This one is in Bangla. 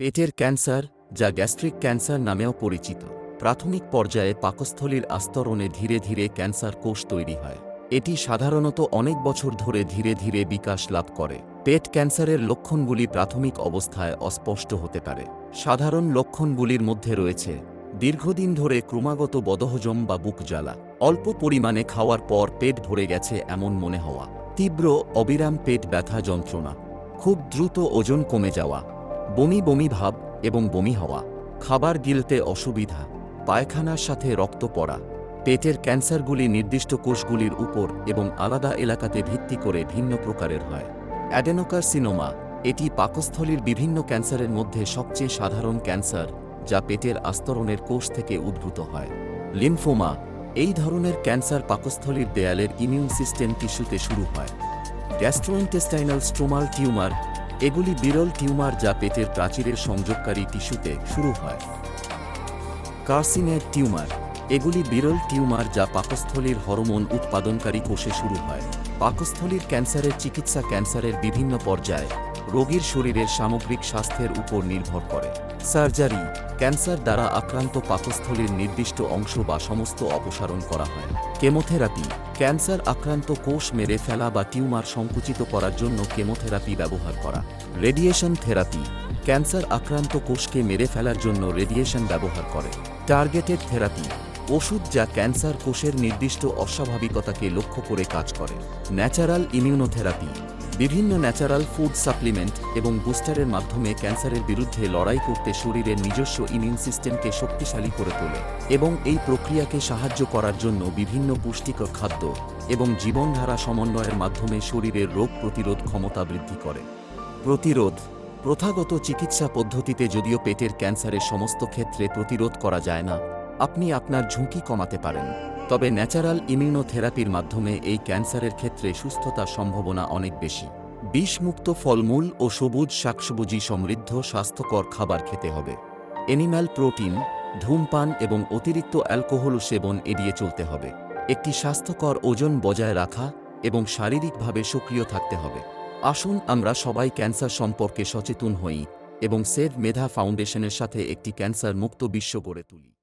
পেটের ক্যান্সার, যা গ্যাস্ট্রিক ক্যান্সার নামেও পরিচিত। প্রাথমিক পর্যায়ে পাকস্থলীর আস্তরণে ধীরে ধীরে ক্যান্সার কোষ তৈরি হয়। এটি সাধারণত অনেক বছর ধরে ধীরে ধীরে বিকাশ লাভ করে। পেট ক্যান্সারের লক্ষণগুলি প্রাথমিক অবস্থায় অস্পষ্ট হতে পারে। সাধারণ লক্ষণগুলির মধ্যে রয়েছে, দীর্ঘদিন ধরে ক্রমাগত বদহজম বা বুক জ্বালা, অল্প পরিমাণে খাওয়ার পর পেট ভরে গেছে এমন মনে হওয়া, তীব্র অবিরাম পেট ব্যথা যন্ত্রণা, খুব দ্রুত ওজন কমে যাওয়া বমি বমি ভাব এবং বমি হওয়া, খাবার গিলতে অসুবিধা, পায়খানার সাথে রক্ত পড়া, পেটের ক্যান্সারগুলি নির্দিষ্ট কোষগুলির উপর এবং আলাদা এলাকাতে ভিত্তি করে ভিন্ন প্রকারের হয়। অ্যাডেনোকারসিনোমা, এটি পাকস্থলীর বিভিন্ন ক্যান্সারের মধ্যে সবচেয়ে সাধারণ ক্যান্সার যা পেটের আস্তরণের কোষ থেকে উদ্ভূত হয়। লিম্ফোমা, এই ধরনের ক্যান্সার পাকস্থলীর দেয়ালের ইমিউন সিস্টেম টিস্যুতে শুরু হয়। গ্যাস্ট্রোইন্টেস্টাইনাল স্ট্রোমাল টিউমার এগুলি বিরল টিউমার যা পেটের প্রাচীরের সংযোগকারী টিস্যুতে শুরু হয়। কার্সিনের টিউমার। এগুলি বিরল টিউমার যা পাকস্থলীর হরমোন উৎপাদনকারী কোষে শুরু হয়। পাকস্থলীর ক্যান্সারের চিকিৎসা ক্যান্সারের বিভিন্ন পর্যায়ে রোগীর শরীরের সামগ্রিক স্বাস্থ্যের উপর নির্ভর করে। সার্জারি, ক্যান্সার দ্বারা আক্রান্ত পাকস্থলীর নির্দিষ্ট অংশ বা সমস্ত অপসারণ করা হয়। কেমোথেরাপি, ক্যান্সার আক্রান্ত কোষ মেরে ফেলা বা টিউমার সংকুচিত করার জন্য কেমোথেরাপি ব্যবহার করা। রেডিয়েশন থেরাপি, ক্যান্সার আক্রান্ত কোষকে মেরে ফেলার জন্য রেডিয়েশন ব্যবহার করে। টার্গেটেড থেরাপি, ওষুধ যা ক্যান্সার কোষের নির্দিষ্ট অস্বাভাবিকতাকে লক্ষ্য করে কাজ করে। ন্যাচারাল ইমিউনোথেরাপি বিভিন্ন ন্যাচারাল ফুড সাপ্লিমেন্ট এবং বুস্টারের মাধ্যমে ক্যান্সারের বিরুদ্ধে লড়াই করতে শরীরের নিজস্ব ইমিউন সিস্টেমকে শক্তিশালী করে তোলে এবং এই প্রক্রিয়াকে সাহায্য করার জন্য বিভিন্ন পুষ্টিকর খাদ্য এবং জীবনধারা সমন্বয়ের মাধ্যমে শরীরের রোগ প্রতিরোধ ক্ষমতা বৃদ্ধি করে। প্রতিরোধ প্রথাগত চিকিৎসা পদ্ধতিতে যদিও পেটের ক্যান্সারের সমস্ত ক্ষেত্রে প্রতিরোধ করা যায় না, আপনি আপনার ঝুঁকি কমাতে পারেন। তবে ন্যাচারাল ইমিউনোথেরাপির মাধ্যমে এই ক্যান্সারের ক্ষেত্রে সুস্থতার সম্ভাবনা অনেক বেশি। বিষমুক্ত ফলমূল ও সবুজ শাকসবুজি সমৃদ্ধ স্বাস্থ্যকর খাবার খেতে হবে। এনিম্যাল প্রোটিন, ধূমপান এবং অতিরিক্ত অ্যালকোহল সেবন এড়িয়ে চলতে হবে। একটি স্বাস্থ্যকর ওজন বজায় রাখা এবং শারীরিকভাবে সক্রিয় থাকতে হবে। আসুন আমরা সবাই ক্যান্সার সম্পর্কে সচেতন হই এবং সেভ মেধা ফাউন্ডেশনের সাথে একটি ক্যান্সার মুক্ত বিশ্ব গড়ে তুলি।